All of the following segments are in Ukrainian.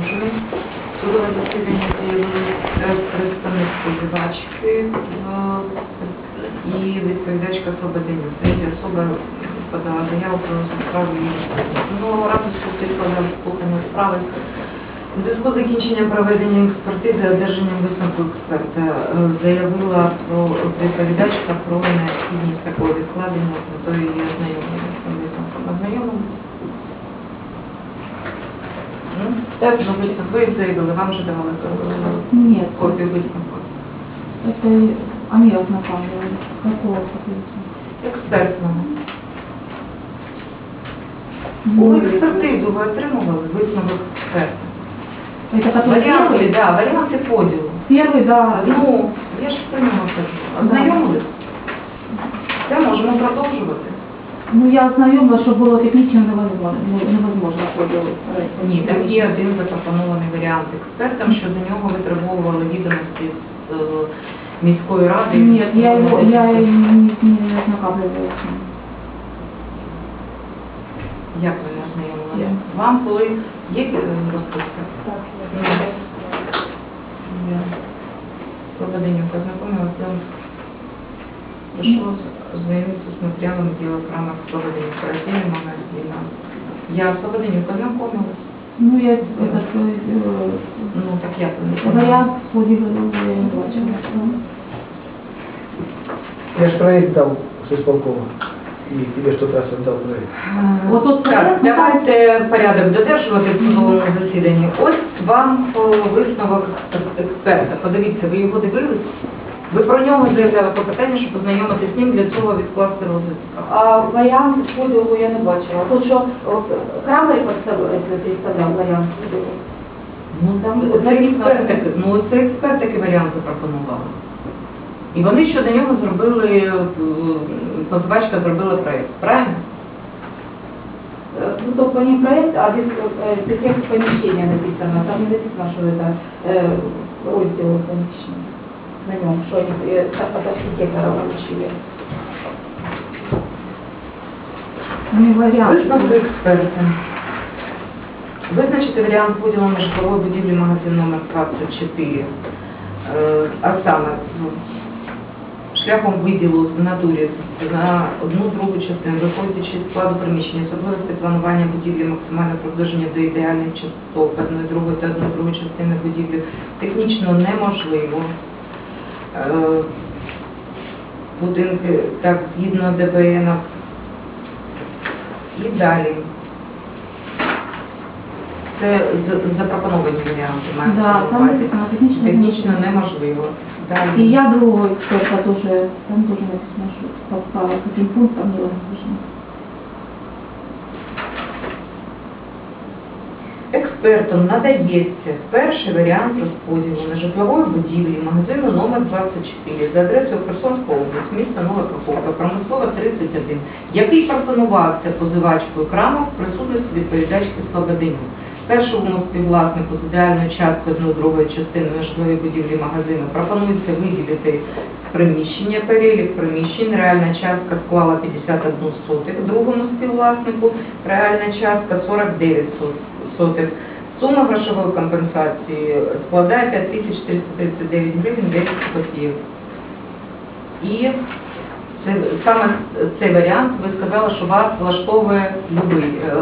продовжуємо. Судове засідання представник споживачки е, і відповідачка Слободенюк. Третя особа подала заяву про справу. Минулого разу суд відкладав слухання справи. У зв'язку з закінченням проведення експертизи, одержанням висновку експерта, е, заявила про відповідачка про необхідність такого відкладення з метою її ознайомлення з цим висновком. Ознайомлення? Ну, Так, ну, висновок ви заявили, вам вже давали е, Нет, копію висновку. это они ознакомливались. Какого соответственно? Експертного. Ну, У експертизу ви отримували висновок експерта. Это который Варіанти, первый? да, варіанти поділу. Первый, да. Ну, я ж про нього кажу. Ознайомились? Це можемо продовжувати. Ну, я ознайомила, що було технічно невозможно, невозможно поділити. Ні, там є один запропонований варіант експертам, що до нього витребовували відомості з е, міської ради. Нет, я его, я не, ним. Як ви не ознайомилися? Вам коли є е, розписка? Я Слободенюк ознакомилась, я прошу ознайомиться с материалом дела в рамках Слободенюк, раздельный номер 12. Я Слободенюк ознакомилась. Ну, я этот э, Ну, так я э, вариант поділила, я не бачила. Ну, Я ж проект дал с исполкома. И тебе что-то раз отдал проект. От тут Так, порядок, давайте порядок додержувати в судовому засіданні. Ось вам о, висновок експерта. Подивіться, ви його дивились? Ви про нього заявляли клопотання, щоб познайомитися з ним, для цього відкласти розгляд справи. А варіант поділу я не бачила. Тут що о, Крамер представляє, представляв варіант поділу. Ну, там це експерт, таки- ну, це експерт такі варіанти пропонували. І вони щодо нього зробили, е, позивачка зробила проєкт, правильно? Э, Ну, только не проект, а без, э, без текста помещения написано. Там не написано, что это э, раздел помещения. На нем, что они э, от архитектора получили. Не вариант. Висновки експерта. Визначити варіант поділу на житлової будівлі магазин номер 24. Е, А саме, ну, шляхом виділу в натурі на одну другу частину, виходячи з складу приміщення, особливості планування будівлі, максимальне приближення до ідеальних частот одної другої та одної другої частини будівлі технічно неможливо. Будинки, так, згідно ДБН, і далі. Це запропоновані варіанти. мається Да, там написано технично. Технічно неможливо. Далі. я другого эксперта тоже, там тоже написано, что по, по каким пунктам невозможно. Експертам надається перший варіант розподілу на житлової будівлі магазину номер 24 за адресою Херсонська область, місто Нова Каховка, промислова 31, який пропонувався позивачкою Крамов в присутності відповідачки Слободиню. Першому співвласнику з ідеальною часткою одної другої частини на житловій будівлі магазину пропонується виділити приміщення перелік приміщень. Реальна частка склала 51 сотих. Другому співвласнику реальна частка 49 сот- сотих. Сума грошової компенсації складає 5339 гривень 10 копійок. І це, саме цей варіант ви сказали, що вас влаштовує любий, е,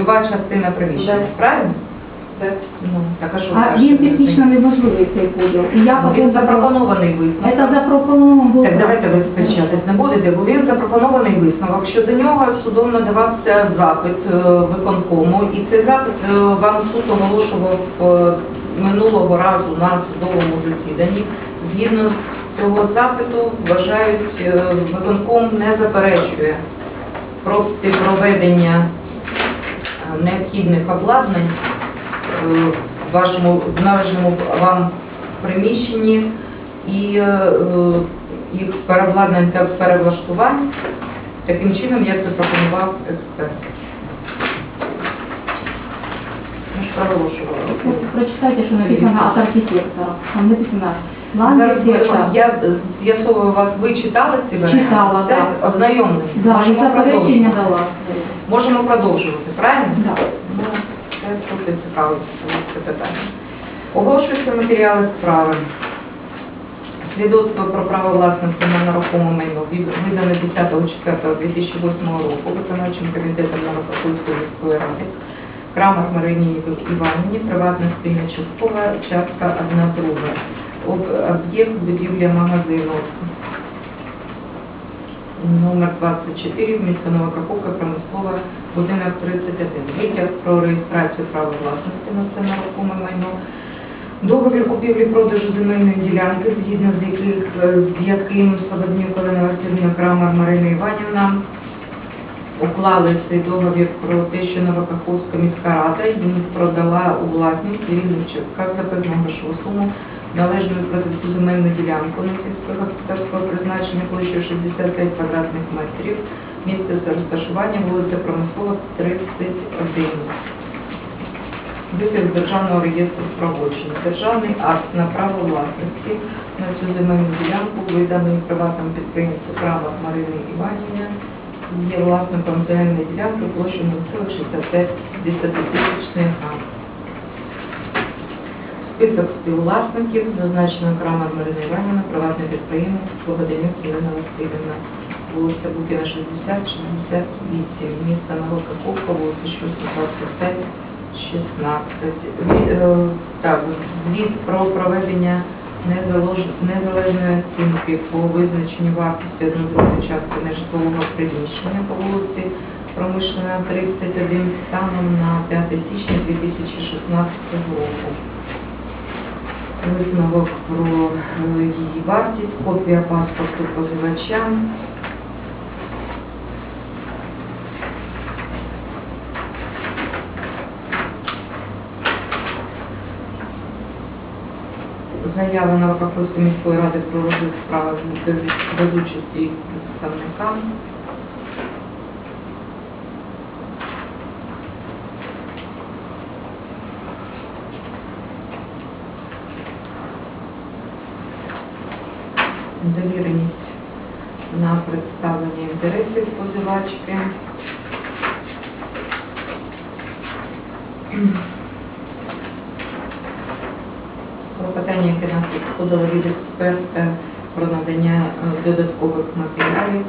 люба частина приміщення. Да. Правильно? Ну, так, а що А він технічно неможливий цей поділ. І я Ну, Він запропонований висновок. Это запропоновано було. Так давайте ви сперечатись не будете, бо він запропонований висновок, що до нього судом надавався запит е, виконкому, і цей запит е, вам суд оголошував е, минулого разу на судовому засіданні. Згідно з цього запиту, вважають, виконком не заперечує проти проведення необхідних обладнань в вашому в належному вам приміщенні і е, е, їх переобладнань та перевлаштувань таким чином, як це пропонував експерт. Прочитайте, що написано от архітектора. Там написано план архітектора. я з'ясовую вас, ви читали ці варіанти? Читала, так. Да, і Можемо заперечення продовжувати. дала. Можемо продовжувати, правильно? Да. Ну, це супер. бути цікавить це питання. Оголошуються матеріали справи. Свідоцтво про право власності на нерухоме майно видане 10.04.2008 року виконавчим комітетом Новопосольської міської ради Крамер Марині Іванівні, приватна спільна часткова, частка 1 друга. Об'єкт будівля магазину номер 24, місто Нова Каховка, промислова, будинок 31. Витяг про реєстрацію права власності на це нерухоме майно. Договір купівлі-продажу земельної ділянки, згідно з яких з яким Слободнюк Олена Васильівна Крамер Марина Іванівна уклали цей договір про те, що Новокаховська міська рада їм продала у власність рівних частках за певну грошову суму належною продавцю земельну ділянку на сільськогосподарського призначення площею 65 квадратних метрів, місце розташування вулиця Промислова, 31. Витяг Державного реєстру правочин. Державний акт на право власності на цю земельну ділянку, виданий приватним підприємцю права Марини Іванівни, є власником земельної ділянки площею 0,65 10-тисячних га. Список співвласників зазначено Крамер Марина Іванівна, приватний підприємець, Слободенюк Ірина Васильівна, вулиця Букіна 60, 68, місто Нова Каховка, вулиця Щуса, 25, 16. Е, Так, звіт про проведення незалежної оцінки по визначенню вартості однодругої частки нежитлового приміщення по вулиці Промишлена 31 станом на 5 січня 2016 року. Висновок про е, її вартість, копія паспорту позивача. Заява Новокаховської міської ради про розгляд справи без участі представника. Довіреність на представлення інтересів позивачки. Яке нас підходило від експерта про надання е, додаткових матеріалів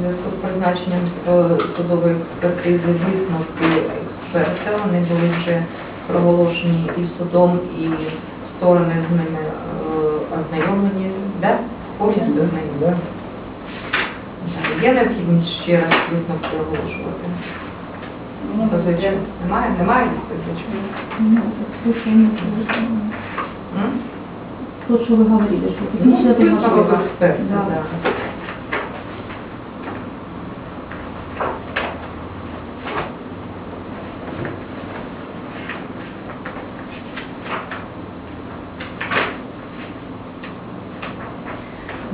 з призначенням е, судової експертизи висновки експерта. Вони були вже проголошені і судом, і сторони з ними е, ознайомлені. Да? Повністю ознайомлені. Є необхідність ще раз висновки оголошувати? Ну? Немає? Немає позички? Ну, то, что не слышно. М? То, что вы говорили, что Ну, это висновок вашего- експерта, Да. да.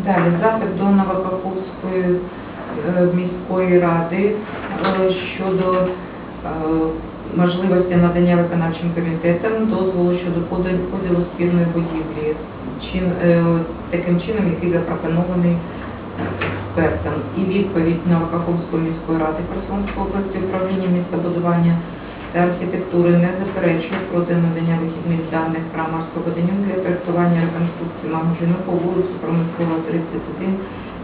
Далі запит до Новокаховської е, міської ради е, щодо е, можливості надання виконавчим комітетам дозволу щодо поділу спільної будівлі чин, е, таким чином, який запропонований експертам. І відповідь на Новокаховської міської ради Херсонської області управління містобудування та архітектури не заперечує проти надання вихідних даних Крамарського Боденюк для проєктування реконструкції магазину по вулиці Промислова 31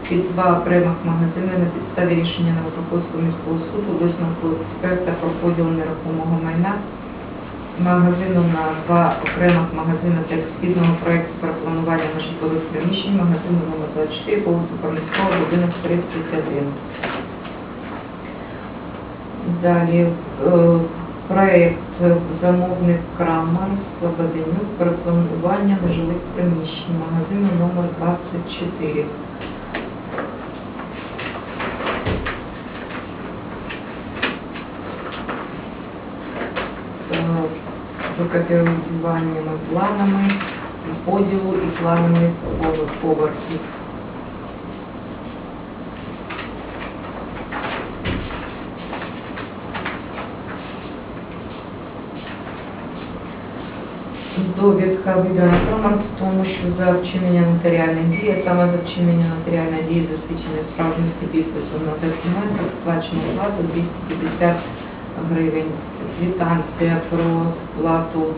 під два окремих магазини на підставі рішення Новокаховського міського суду висновку експерта про поділ нерухомого майна магазину на два окремих магазини та експідного проєкту про планування на житлових приміщень магазину номер 24 по вулиці Промислова, будинок 31. Далі е, проєкт замовник Крамер Слободенюк про планування нежилих приміщень магазину номер 24. Е, Викопіюваннями планами поділу і планами поверхів. Довідка видана Крамер в тому, що за вчинення нотаріальної дії, а саме за вчинення нотаріальної дії засвідчення справжності підпису на документи, сплачено плату 250 гривень. Квитанція про сплату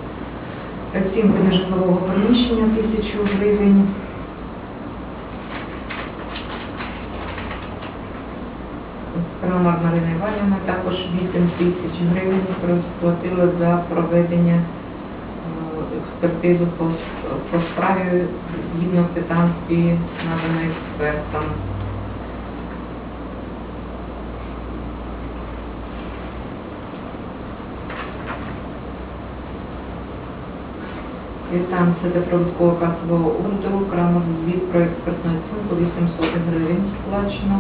оцінки нежитлового приміщення тисячу гривень. Крамар Марина Іванівна також 8 тисяч гривень розплатила за проведення е, експертизи по, по справі згідно квитанції наданої експертам. Квитанція до продуктового касового ордеру, Крамер звіт про експертну оцінку 800 гривень сплачено,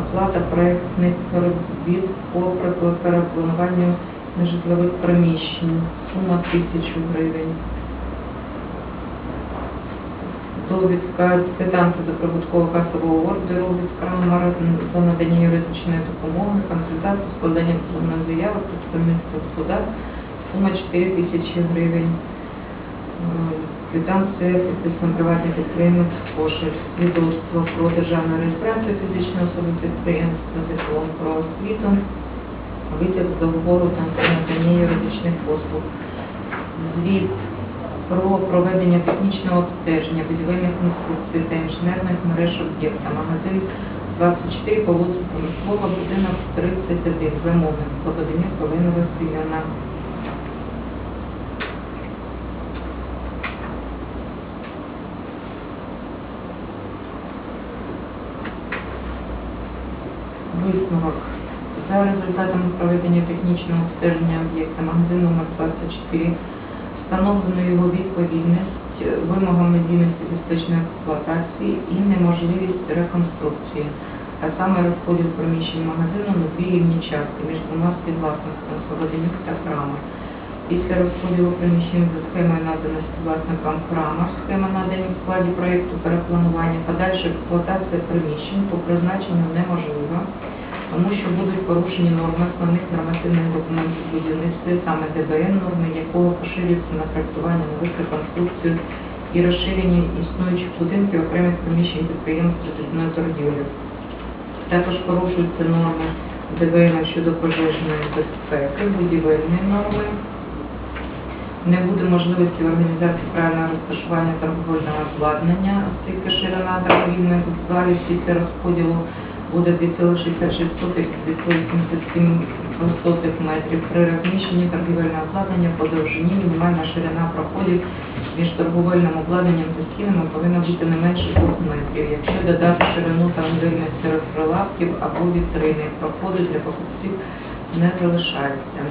оплата проєктних робіт по пер- переплануванню нежитлових приміщень, сума 1000 гривень. Довідка квитанція до прибуткового касового ордеру від Крамера за надання юридичної допомоги, консультацію, складання позовної заяви, представництво в судах, сума 4 тисячі гривень. Е, Квитанція підписана приватний підприємець Кошель, свідоцтво про державну реєстрацію фізичної особи підприємства, диплом про освіту, витяг з договору та надання юридичних послуг. Звіт про проведення технічного обстеження будівельних конструкцій та інженерних мереж об'єкта. Магазин 24 по вулиці Промислова, будинок 31, замовник, Слободенюк, Галина Васильівна. Висновок. За результатами проведення технічного обстеження об'єкта магазин номер 24 встановлено його відповідність вимогам надійності безпечної експлуатації і неможливість реконструкції, а саме розподіл приміщень магазину на дві рівні частки між двома співвласниками Солоденюк та Крама. Після розподілу приміщень за схемою наданої співвласникам Крама, схема надані в складі проєкту перепланування, подальша експлуатація приміщень по призначенню неможлива, тому що будуть порушені норми основних нормативних документів будівництва, саме ДБН, норми якого поширюються на проєктування нових реконструкцій і розширення існуючих будинків окремих приміщень підприємств дрібної торгівлі. Також порушуються норми ДБН щодо пожежної безпеки, будівельні норми. Не буде можливості організації правильного розташування торговельного обладнання, оскільки ширина торгівельних залів після розподілу буде 2,66 2,87 метрів. При розміщенні торгівельного обладнання по довжині мінімальна ширина проходів між торговельним обладнанням та стінами повинна бути не менше 2 метрів. Якщо додати ширину торгівельних серед прилавків або вітрини, проходи для покупців не залишаються.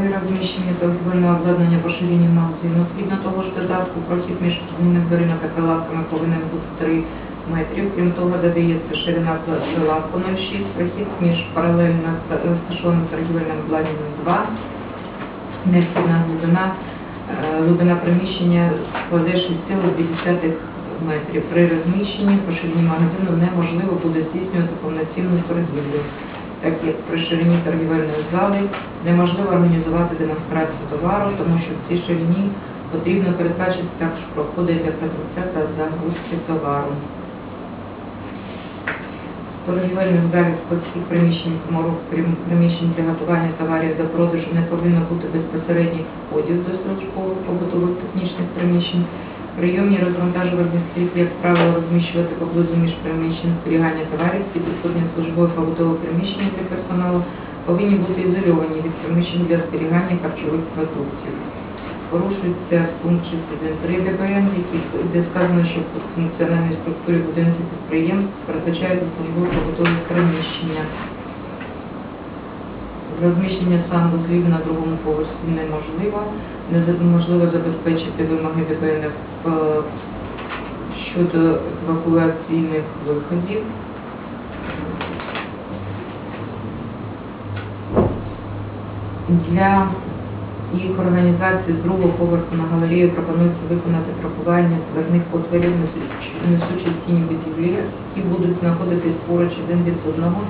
При розміщенні торгівельного обладнання по ширині магазину, згідно того ж додатку, прохід між вхідними дверима та прилавками повинен бути 3 метрів. Крім того, додається ширина прилавку 0,6, прохід між паралельно розташованим торгівельним обладнанням 2, необхідна глибина, е, глибина приміщення складе 6,2 метрів. При розміщенні по магазину неможливо буде здійснювати повноцінну торгівлю так як при ширині торгівельної зали неможливо організувати демонстрацію товару, тому що в цій ширині потрібно передбачити також проходи для продавця та загрузки товару. Торгівельних залів складських приміщень, коморок, приміщень для готування товарів до продажу не повинно бути безпосередніх входів до службових побутових технічних приміщень. Прийомні розвантажувальні слід, як правило, розміщувати поблизу між приміщень зберігання товарів, ці підсудні службові побутові приміщення для персоналу повинні бути ізольовані від приміщень для зберігання харчових продуктів. Порушується пункт 63 ДБН, який де сказано, що в функціональній структурі будинків підприємств передбачаються службові побутові приміщення. Розміщення санвузлів на другому поверсі неможливо. Неможливо забезпечити вимоги ДБН е, щодо евакуаційних виходів. Для їх організації з другого поверху на галерею пропонується виконати трапування дверних отворів несуч- несучі стіні будівлі, які будуть знаходитись поруч один від одного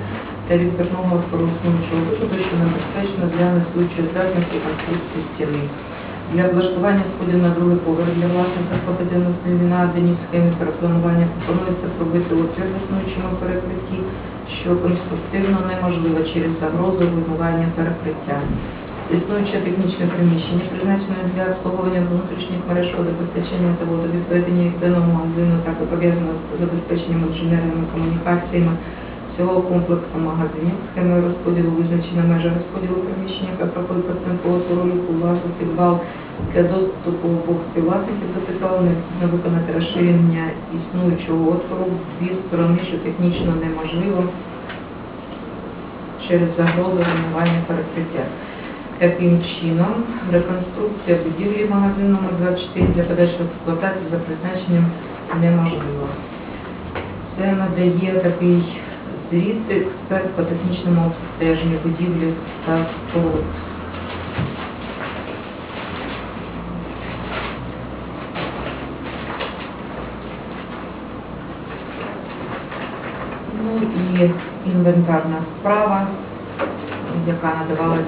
та розпорушуючого виходу, що небезпечно для несучої здатності конструкції стіни. для облаштування сходів на другий поверх для власника спортивної на даній схемі перепланування пропонується зробити отвір в існуючому перекритті, що конструктивно неможливо через загрозу вимивання перекриття. Існуюче технічне приміщення, призначене для обслуговування внутрішніх мереж водопостачання та водовідведення як даного магазину, так і пов'язане з забезпеченням інженерними комунікаціями всього комплексу магазинів. Схемою розподілу визначена межа розподілу приміщення, яка проходить по люку, власу, підвал. Для доступу обох співвласників до підвалу необхідно виконати розширення існуючого отвору в дві сторони, що технічно неможливо через загрозу руйнування перекриття. Таким чином, реконструкція будівлі магазину номер 24 для подальшої експлуатації за призначенням неможлива. Це надає такий звіт експерт по технічному обстеженню будівлі та споруд. Ну і інвентарна справа, яка надавалась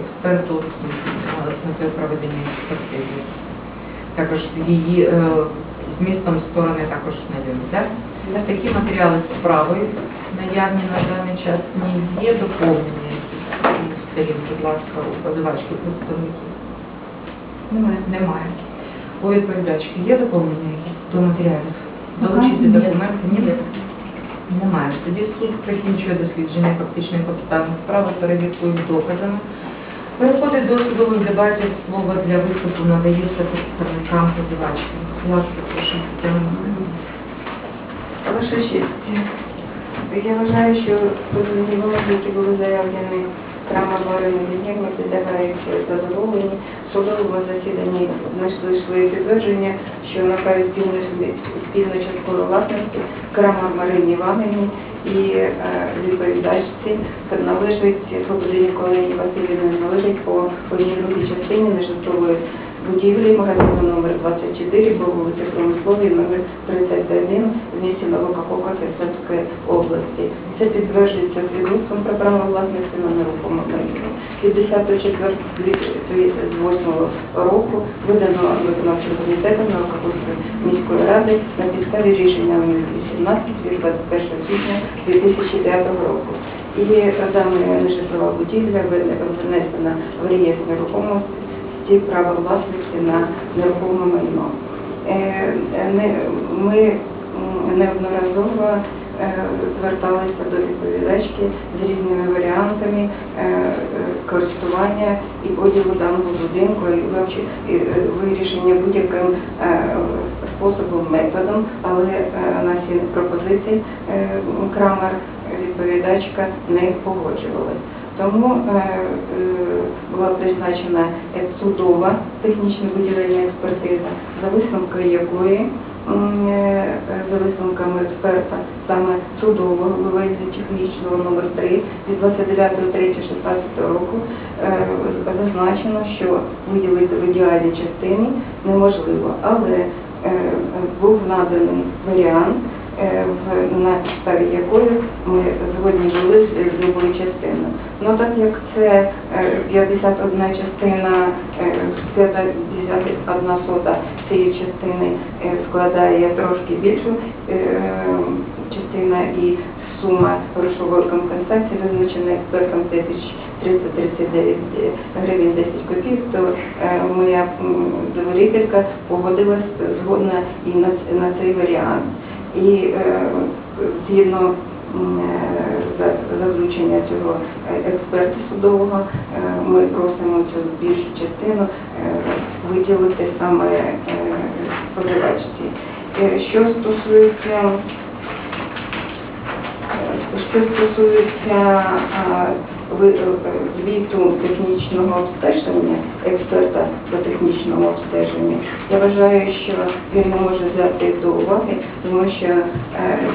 експерту з метою проведення експертизи. Також її е, змістом сторони також знайомі. Так? Такі матеріали справи наявні на даний час не є доповнені. Сторін, будь ласка, у позивачки представників. Немає. Немає. У відповідачки є доповнення до матеріалів? Долучити документи? Ні. Немає. Тоді суд закінчує дослідження фактичної обставин справи перевіркою доказами. Переходить до судових дебатів. Слово для виступу надається представникам позивачки. Будь ласка, прошу Ваша честь, я вважаю, що позовні вимоги, які були заявлені Крама Марини Вінєрма, підлягають задоволенні. В судовому засіданні знайшли своє підтвердження, що на праві спільної часткової власності Крамар Марині Іванівні і е, відповідачці належить Слободині Колені Васильівні належить по одній другій частині нежитлової будівлі магазину номер 24 по вулиці Промисловій номер 31 в місті Новокаховка Херсонської області. Це підтверджується свідоцтвом про право власності на нерухоме майно. Від 10.04.2008 року видано виконавчим комітетом Новокаховської міської ради на підставі рішення номер 18 від 21 січня 2005 року. І дана нежитлова будівля внесена в реєстр нерухомості ті права власності на нерухоме майно. Е, е, Ми неодноразово е, зверталися до відповідачки з різними варіантами користування і поділу даного будинку, і вирішення будь-яким способом, методом, але наші пропозиції Крамер, відповідачка, не погоджувалась. Тому е, е, була призначена судова технічна будівельна експертиза, за висновкою якої е, за висновками експерта саме судового вивезення технічного номер 3 від 29.03.16 року зазначено, що виділити в ідеальній частині неможливо, але був наданий варіант на підставі якої ми згодні були з з любою частиною. Ну так як це е, 51 частина, е, 51 сота цієї частини е, складає трошки більшу е, частина і сума грошової компенсації визначена експертом 1339 гривень 10 копійок, то е, моя довірителька погодилась згодна і на цей варіант. І е, згідно е, за- заключення цього е, експерта судового, ми просимо цю більшу частину виділити саме позивачці. Е, Що стосується Що стосується звіту технічного обстеження, експерта по технічному обстеженню, я вважаю, що він не може взяти до уваги, тому що е,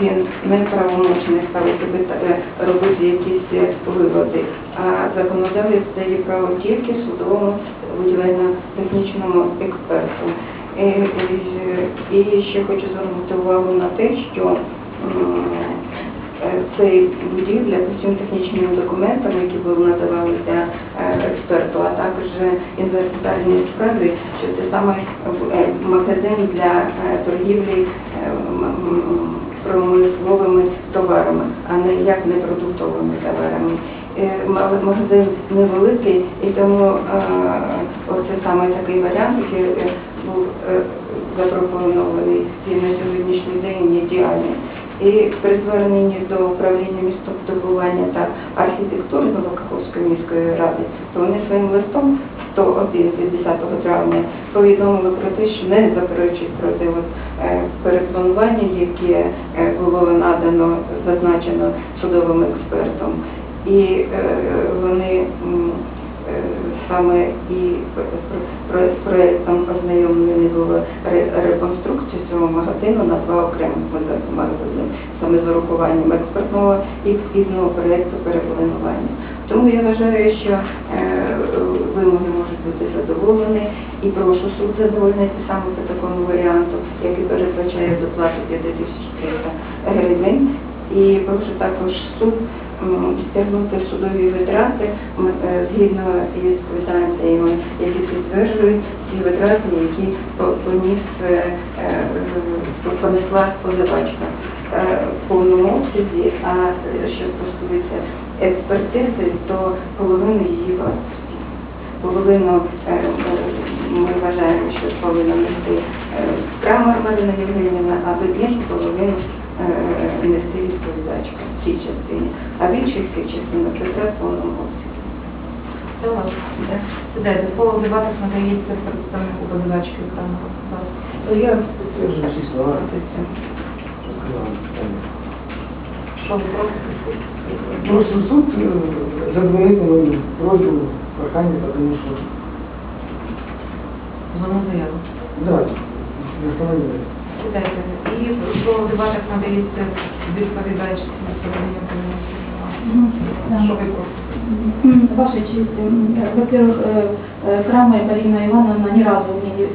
він неправомочний ставити пита- е, робити якісь е, виводи. А законодавець дає право тільки судовому будівельно-технічному експерту. Е, І, і ще хочу звернути увагу на те, що е, цей будівля з усіма технічними документами, які були надавалися е, експерту, а також інвентарні справи, що це саме е, магазин для е, торгівлі промисловими товарами, а не як непродуктовими товарами. Е, Магазин невеликий, і тому оце саме такий варіант, який був запропонований І при зверненні до управління містобудування та архітектури Новокаховської міської ради, то вони своїм листом 101 від 10 травня повідомили про те, що не заперечують проти от, е, перепланування, яке е, було надано, зазначено судовим експертом. І е, вони е, саме і проєктом ознайомлені було ре- реконструкцію цього магазину на два окремих магазини, саме з урахуванням експертного і згідного проєкту перепланування. Тому я вважаю, що е, вимоги можуть бути задоволені і прошу суд задовольнити саме по такому варіанту, який передбачає доплату 5300 гривень. І прошу також суд стягнути судові витрати е, згідно із квитанціями, які підтверджують ті витрати, які поніс е, е, понесла позивачка е, в повному обсязі, а що стосується експертизи, то половину її вартості. Половину ми вважаємо, що повинна нести Крамар Марина Євгенівна, а в іншу половину е, нести відповідачка в цій частині, а в іншій цій частині це в повному обсязі. Сідайте, слово дебатах надається представнику позивачки. Ну, Я підтверджую всі слова. Відкриваю питання. Що ви просите? Просто суд е, задовольнити мою просьбу, прохання, тому що, Зону заяву. да, не встановлює. Сідайте. І слово в дебатах надається відповідачці на проведення Мгм, да. Що ви просите? М, Ваша честь, м, во-первых, э, э, Крама Полина Ивановна ни разу мне не,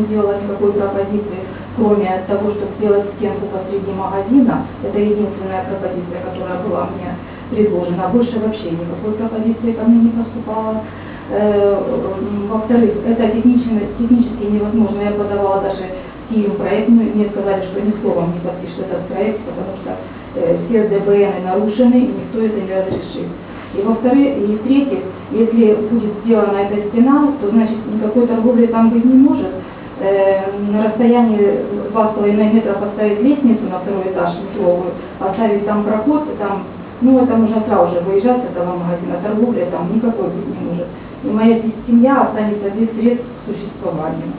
не делала никакой пропозиции, кроме того, чтобы сделать стенку посреди магазина. Это единственная пропозиция, которая была мне предложена. Больше вообще никакой пропозиции ко мне не поступало. Э, м, Во-вторых, это технично, технически невозможно. Я подавала даже Киев проект, мне мне сказали, что никто вам не подпишет этот проект, потому что э, все ДБН нарушены, и никто это не разрешит. И во-вторых, и в-третьих, если будет сделана эта стена, то значит никакой торговли там быть не может. Э, на расстоянии 2,5 метра поставить лестницу на второй этаж метровую, оставить там проход, там, ну это можно сразу же выезжать с этого магазина, торговля там никакой быть не может. И моя семья останется без средств к существованию.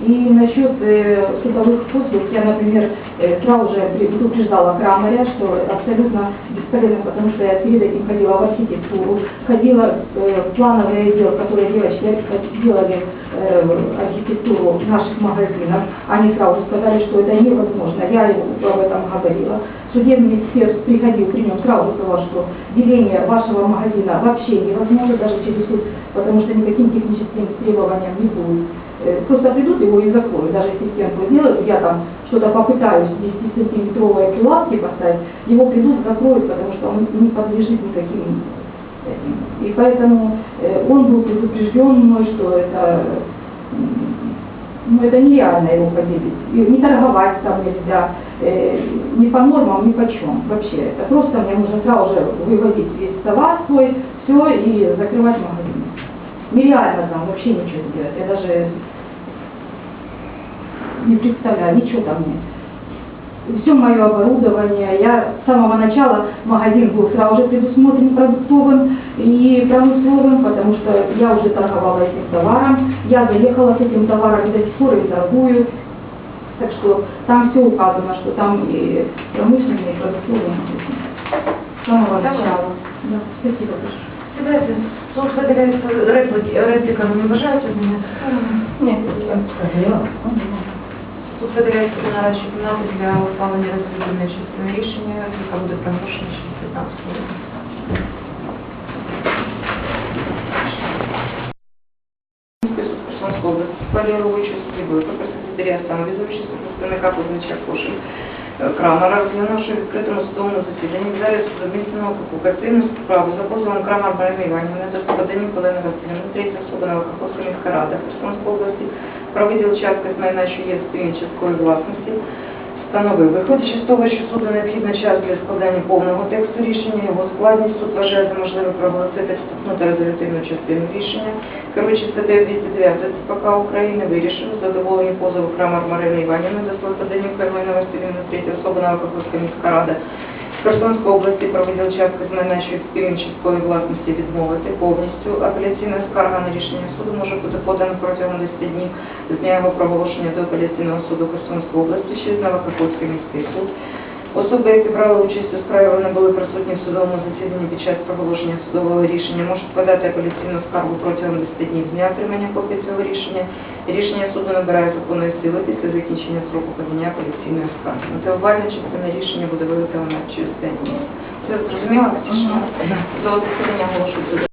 И насчет э, судовых послуг, я, например, э, сразу же предупреждала Крамаря, что абсолютно бесполезно, потому что я перед этим ходила в архитектуру, ходила э, в плановый отдел, которые девочки делали э, архитектуру наших магазинов. Они сразу сказали, что это невозможно. Я об этом говорила. Судебный эксперт приходил при нем, сразу сказал, что деление вашего магазина вообще невозможно даже через суд, потому что никаким техническим требованиям не будет. Э, Просто придут его и закроют, даже если стенку сделают, я там что-то попытаюсь 10-сантиметровые прилавки поставить, его придут, закроют, потому что он не подлежит никаким этим. И поэтому э, он был предупрежден мной, что это, ну, это нереально его поделить. И не торговать там нельзя, э, ни по нормам, ни по чем вообще. Это просто мне нужно сразу же выводить весь товар свой, все и закрывать магазин. Нереально там вообще ничего сделать. Я даже не представляю, ничего там нет. Все мое оборудование, я с самого начала магазин был сразу же предусмотрен продуктовым и промысловым, потому что я уже торговала этим товаром, я заехала с этим товаром и до сих пор им торгую. Так что там все указано, что там и промышленный, и продуктовый магазин. С самого начала. Да, спасибо большое. Сідайте. Суд виділяється репліки. Репліка ви не бажаєте змінити? Нет, Я Суд виділяється на нарадчій кімнаті для ухвалення резолютивної частини рішення, яка буде проголошена через 15 хвилин. Херсонської області, Валеру Вичу Стрібою, секретаря самовізуючого представника познача Кошин. Крамера, розглянувши в відкритому судовому засіданні суду міста касаційну справу за позовом Крамер Марини Іванівни за поданням Полини Васильівни, третя особа Новокаховська міська рада Херсонської області про виділ частки з майна, що є в спільній часткової власності, встановив. Виходячи з того, що суду необхідний час для складання повного тексту рішення, його складність суд вважає за можливе проголосити вступну та резолютивну частину рішення. Керуючи статтею 209 ЦПК України, вирішив задоволення позову Крамер Марини Іванівни до свого подання Карлина Васильівна, третя особа Новокаховська міська рада Херсонської області про виділ частки з що спільній власності відмовити повністю. Апеляційна скарга на рішення суду може бути подана протягом 10 днів з дня його проголошення до апеляційного суду Херсонської області через Новокаховський міський суд. Особи, які брали участь у справі, вони були присутні в судовому засіданні під час проголошення судового рішення, можуть подати апеляційну скаргу протягом 10 днів з дня отримання копії цього рішення. Рішення суду набирає законної сили після закінчення строку подання апеляційної скарги. Мотивувальна частина рішення буде виготовлена через 5 днів. Це зрозуміло? До засідання оголошується